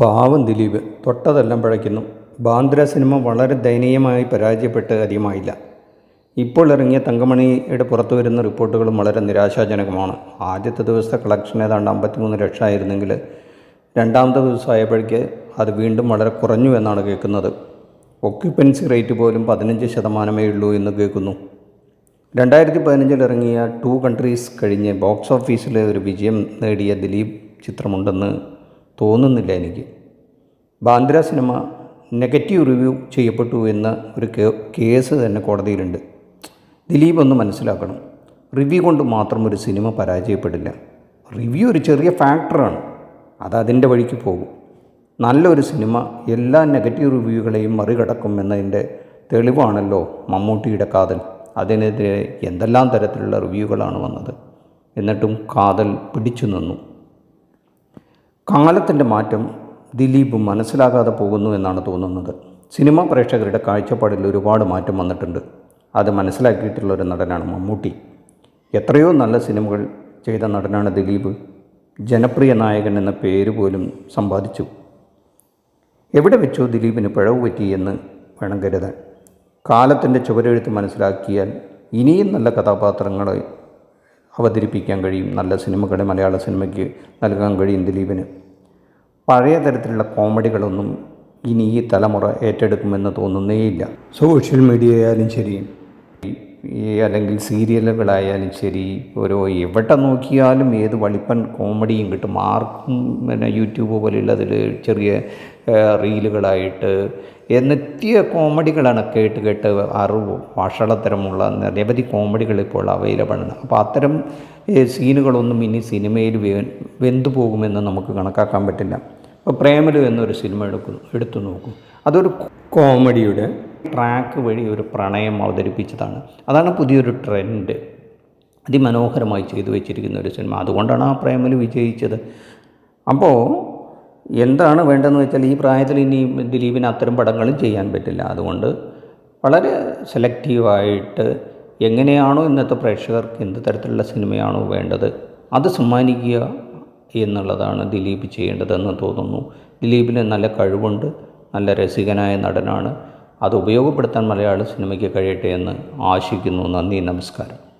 പാവം ദിലീപ് തൊട്ടതെല്ലാം പഴയ്ക്കുന്നു. ബാന്ദ്ര സിനിമ വളരെ ദയനീയമായി പരാജയപ്പെട്ട് അധികമായില്ല. ഇപ്പോൾ ഇറങ്ങിയ തങ്കമണിയുടെ പുറത്തു വരുന്ന റിപ്പോർട്ടുകളും വളരെ നിരാശാജനകമാണ്. ആദ്യത്തെ ദിവസത്തെ കളക്ഷൻ ഏതാണ്ട് അമ്പത്തിമൂന്ന് ലക്ഷം ആയിരുന്നെങ്കിൽ രണ്ടാമത്തെ ദിവസമായപ്പോഴേക്ക് അത് വീണ്ടും വളരെ കുറഞ്ഞു എന്നാണ് കേൾക്കുന്നത്. ഒക്യുപ്പൻസി റേറ്റ് പോലും പതിനഞ്ച് ശതമാനമേ ഉള്ളൂ എന്ന് കേൾക്കുന്നു. രണ്ടായിരത്തി പതിനഞ്ചിൽ ഇറങ്ങിയ ടു കൺട്രീസ് കഴിഞ്ഞ് ബോക്സ് ഓഫീസിൽ ഒരു വിജയം നേടിയ ദിലീപ് ചിത്രമുണ്ടെന്ന് തോന്നുന്നില്ല എനിക്ക്. ബാന്ദ്ര സിനിമ നെഗറ്റീവ് റിവ്യൂ ചെയ്യപ്പെട്ടു എന്ന ഒരു കേസ് തന്നെ കോടതിയിലുണ്ട്. ദിലീപ് ഒന്ന് മനസ്സിലാക്കണം. റിവ്യൂ കൊണ്ട് മാത്രം ഒരു സിനിമ പരാജയപ്പെടില്ല. റിവ്യൂ ഒരു ചെറിയ ഫാക്ടറാണ്. അത് അതിന്റെ വഴിക്ക് പോകും. നല്ലൊരു സിനിമ എല്ലാ നെഗറ്റീവ് റിവ്യൂകളെയും മറികടക്കും എന്നതിന്റെ തെളിവാണല്ലോ മമ്മൂട്ടിയുടെ കാതൽ. അതിനെതിരെ എന്തെല്ലാം തരത്തിലുള്ള റിവ്യൂകളാണ് വന്നത്? എന്നിട്ടും കാതൽ പിടിച്ചു നിന്നു. കാലത്തിന്റെ മാറ്റം ദിലീപ് മനസ്സിലാകാതെ പോകുന്നു എന്നാണ് തോന്നുന്നത്. സിനിമാ പ്രേക്ഷകരുടെ കാഴ്ചപ്പാടിൽ ഒരുപാട് മാറ്റം വന്നിട്ടുണ്ട്. അത് മനസ്സിലാക്കിയിട്ടുള്ള ഒരു നടനാണ് മമ്മൂട്ടി. എത്രയോ നല്ല സിനിമകൾ ചെയ്ത നടനാണ് ദിലീപ്. ജനപ്രിയ നായകൻ എന്ന പേര് പോലും സമ്പാദിച്ചു. എവിടെ വെച്ചോ ദിലീപിന് പിഴവ് പറ്റി എന്ന് വേണം കരുതാൻ. കാലത്തിന്റെ ചുവരെഴുത്ത് മനസ്സിലാക്കിയാൽ ഇനിയും നല്ല കഥാപാത്രങ്ങളെ അവതരിപ്പിക്കാൻ കഴിയും. നല്ല സിനിമകളെ മലയാള സിനിമയ്ക്ക് നൽകാൻ കഴിയും ദിലീപിന്. പഴയ തരത്തിലുള്ള കോമഡികളൊന്നും ഇനി ഈ തലമുറ ഏറ്റെടുക്കുമെന്ന് തോന്നുന്നേയില്ല. സോഷ്യൽ മീഡിയ ആയാലും ശരി. ഈ അല്ലെങ്കിൽ സീരിയലുകളായാലും ശരി ഓരോ എവിടെ നോക്കിയാലും ഏത് വളിപ്പൻ കോമഡിയും കിട്ടും. ആർക്കും പിന്നെ യൂട്യൂബ് പോലെയുള്ളതിൽ ചെറിയ റീലുകളായിട്ട് നിത്യ കോമഡികളാണ് കേട്ട് കേട്ട് അറിവ് വഷളത്തരമുള്ള നിരവധി കോമഡികൾ ഇപ്പോൾ അവൈലബിൾ ആണ്. അപ്പോൾ അത്തരം സീനുകളൊന്നും ഇനി സിനിമയിൽ വെന്തു പോകുമെന്ന് നമുക്ക് കണക്കാക്കാൻ പറ്റില്ല. അപ്പോൾ പ്രേമലു എന്നൊരു സിനിമ എടുക്കുന്നു എടുത്തു നോക്കും. അതൊരു കോമഡിയുടെ ട്രാക്ക് വഴി ഒരു പ്രണയം അവതരിപ്പിച്ചതാണ്. അതാണ് പുതിയൊരു ട്രെൻഡ്. അതിമനോഹരമായി ചെയ്തു വെച്ചിരിക്കുന്ന ഒരു സിനിമ. അതുകൊണ്ടാണ് ആ പ്രേമലു വിജയിച്ചത്. അപ്പോൾ എന്താണ് വേണ്ടതെന്ന് വെച്ചാൽ ഈ പ്രായത്തിൽ ഇനി ദിലീപിന് അത്തരം പടങ്ങളും ചെയ്യാൻ പറ്റില്ല. അതുകൊണ്ട് വളരെ സെലക്റ്റീവായിട്ട് എങ്ങനെയാണോ ഇന്നത്തെ പ്രേക്ഷകർക്ക് എന്ത് തരത്തിലുള്ള സിനിമയാണോ വേണ്ടത് അത് സമ്മാനിക്കുക എന്നുള്ളതാണ് ദിലീപ് ചെയ്യേണ്ടതെന്ന് തോന്നുന്നു. ദിലീപിന് നല്ല കഴിവുണ്ട്. നല്ല രസികനായ നടനാണ്. അത് ഉപയോഗപ്പെടുത്താൻ മലയാള സിനിമയ്ക്ക് കഴിയട്ടെ എന്ന് ആശിക്കുന്നു. നന്ദി നമസ്കാരം.